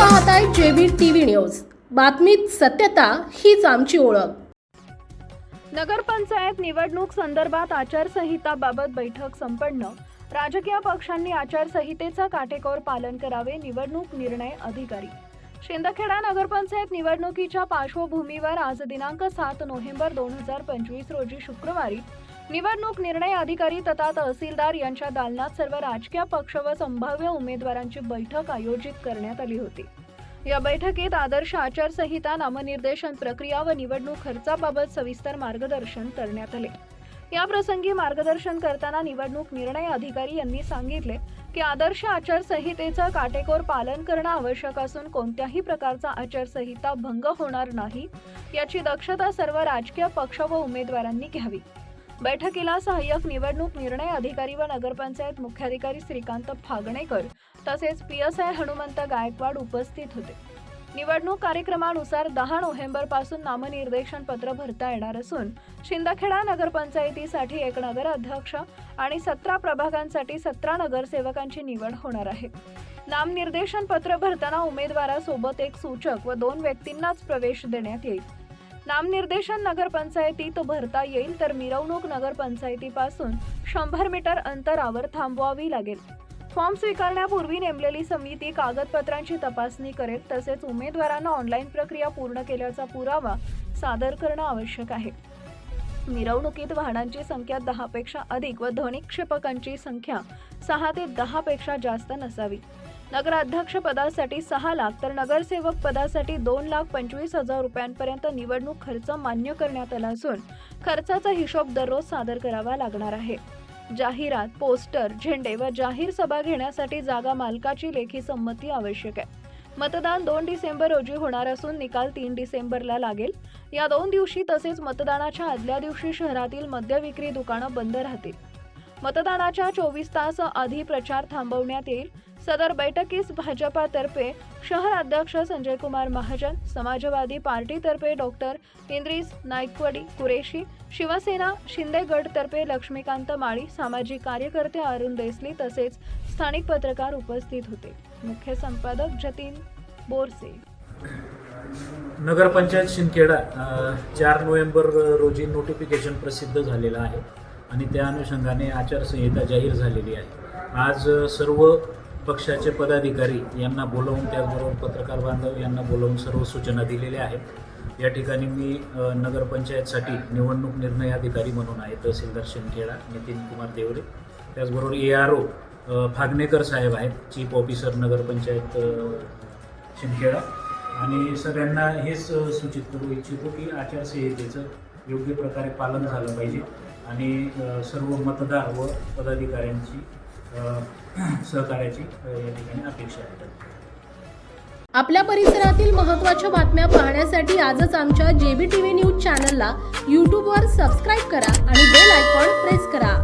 पाहताय JB TV news. बातमीत सत्यता हीच आमची ओळख. नगरपंचायत निवडणूक संदर्भात आचारसंहिताबाबत बैठक संपन्न. राजकीय पक्षांनी आचारसंहितेचं काटेकोर पालन करावे निवडणूक निर्णय अधिकारी. शिंदखेडा नगरपंचायत निवडणुकीच्या पार्श्वभूमीवर आज दिनांक सात नोव्हेंबर दोन हजार पंचवीस रोजी शुक्रवारी निवडणूक निर्णय अधिकारी तथा तहसीलदार यांच्या दालनात सर्व राजकीय पक्ष व संभाव्य उमेदवारांची बैठक आयोजित करण्यात आली होती. या बैठकीत आदर्श आचारसंहिता नामनिर्देशन प्रक्रिया व निवडणूक खर्चाबाबत सविस्तर मार्गदर्शन करण्यात आले. या प्रसंगी मार्गदर्शन करताना निवडणूक निर्णय अधिकारी यांनी सांगितले की आदर्श आचारसंहितेचं काटेकोर पालन करणं आवश्यक असून कोणत्याही प्रकारचा आचारसंहिता भंग होणार नाही याची दक्षता सर्व राजकीय पक्ष व उमेदवारांनी घ्यावी. बैठकीला सहाय्यक निवडणूक निर्णय अधिकारी व नगरपंचायत मुख्याधिकारी श्रीकांत फागणेकर तसेच P S I Hanumant Gaikwad उपस्थित होते. निवडणूक कार्यक्रमानुसार दहा नोव्हेंबरपासून नामनिर्देशन पत्र भरता येणार असून शिंदखेडा नगरपंचायतीसाठी एक नगर अध्यक्ष आणि सतरा प्रभागांसाठी सतरा नगरसेवकांची निवड होणार आहे. नामनिर्देशन पत्र भरताना उमेदवारासोबत एक सूचक व दोन व्यक्तींनाच प्रवेश देण्यात येईल. नामनिर्देशन नगरपंचायतीत भरता येईल तर मिरवणूक नगरपंचायतीपासून शंभर मीटर अंतरावर थांबवावी लागेल. फॉर्म स्वीकारण्यापूर्वी नेमलेली समिती कागदपत्रांची तपासणी करेल तसेच उमेदवारांना ऑनलाईन प्रक्रिया पूर्ण केल्याचा पुरावा सादर करणं आवश्यक आहे. मिरवणुकीत वाहनांची संख्या दहापेक्षा अधिक व ध्वनिक्षेपकांची संख्या सहा ते दहापेक्षा जास्त नसावी. नगराध्यक्ष पदासाठी सहा लाख तर नगरसेवक पदासाठी दोन लाख पंचवीस हजार रुपयांपर्यंत निवडणूक खर्च मान्य करण्यात आला असून खर्चाचा हिशोब दररोज सादर करावा लागणार आहे. जाहिरात पोस्टर झेंडे व जाहीर सभा घेण्यासाठी जागा मालकाची लेखी संमती आवश्यक आहे. मतदान दोन डिसेंबर रोजी होणार असून निकाल तीन डिसेंबरला लागेल. या दोन दिवशी तसेच मतदानाच्या आदल्या दिवशी शहरातील मद्य विक्री दुकानं बंद राहतील. मतदानाच्या चोवीस तास आधी प्रचार थांबवण्यात येईल. सदर बैठकीस भाजपातर्फे शहर अध्यक्ष संजय कुमार महाजन समाजवादी पार्टीतर्फे डॉक्टर इंद्रिस नायकवडी कुरेशी शिवसेना शिंदे गटतर्फे लक्ष्मीकांत माळी सामाजिक कार्यकर्ते अरुण देसली तसेच स्थानिक पत्रकार उपस्थित होते. मुख्य संपादक जतीन बोरसे. नगरपंचायत शिंदखेडा चार नोव्हेंबर रोजी नोटिफिकेशन प्रसिद्ध झालेलं आहे आणि त्या अनुषंगाने आचारसंहिता जाहीर झालेली आहे. आज सर्व पक्षाचे पदाधिकारी यांना बोलवून त्याचबरोबर पत्रकार बांधव यांना बोलवून सर्व सूचना दिलेल्या आहेत. या ठिकाणी मी नगरपंचायतसाठी निवडणूक निर्णय अधिकारी म्हणून आहे तहसीलदार शिंदखेडा नितीन कुमार देवरे. त्याचबरोबर ए आर ओ फागणेकर साहेब आहेत चीफ ऑफिसर नगरपंचायत शिंदखेडा. आणि सगळ्यांना हेच सूचित करू इच्छितो की आचारसंहितेचं योग्य प्रकारे पालन झालं पाहिजे. आणि सर्व मतदार व पदाधिकाऱ्यांची सहकार्याची या ठिकाणी अपेक्षा आहे. आपल्या परिसरातील महत्त्वाच्या बातम्या पाहण्यासाठी आजच आमच्या जेबी टीव्ही न्यूज चॅनलला यूट्यूबवर सबस्क्राईब करा आणि बेल आयकॉन प्रेस करा.